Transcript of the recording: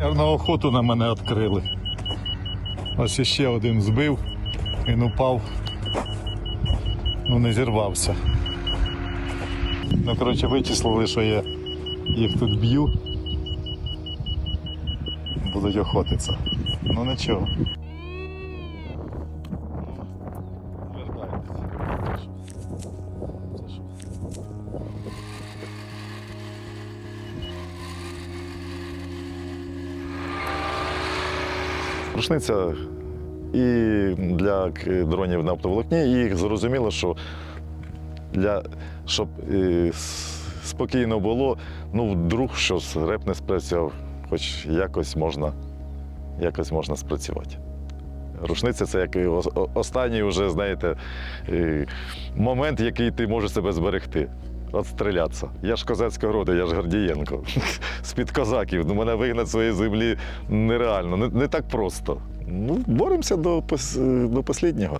На охоту на мене відкрили. Ось іще один збив, він упав. Ну не зірвався. Ну, коротше, вичислили, що я їх тут б'ю. Будуть охотитися. Ну нічого. Рушниця і для дронів на оптоволокні, і зрозуміло, що для, щоб е, спокійно було, ну вдруг щось реп не спрацював, хоч якось можна, якось можна спрацювати. Рушниця це як останній вже, знаєте, е, момент, який ти можеш себе зберегти. От стрілятися. Я ж козацького роду, я ж Гордієнко. З-під козаків. Ну, мене вигнати своєї землі нереально, не, не так просто. Ну, боремося до, до останнього.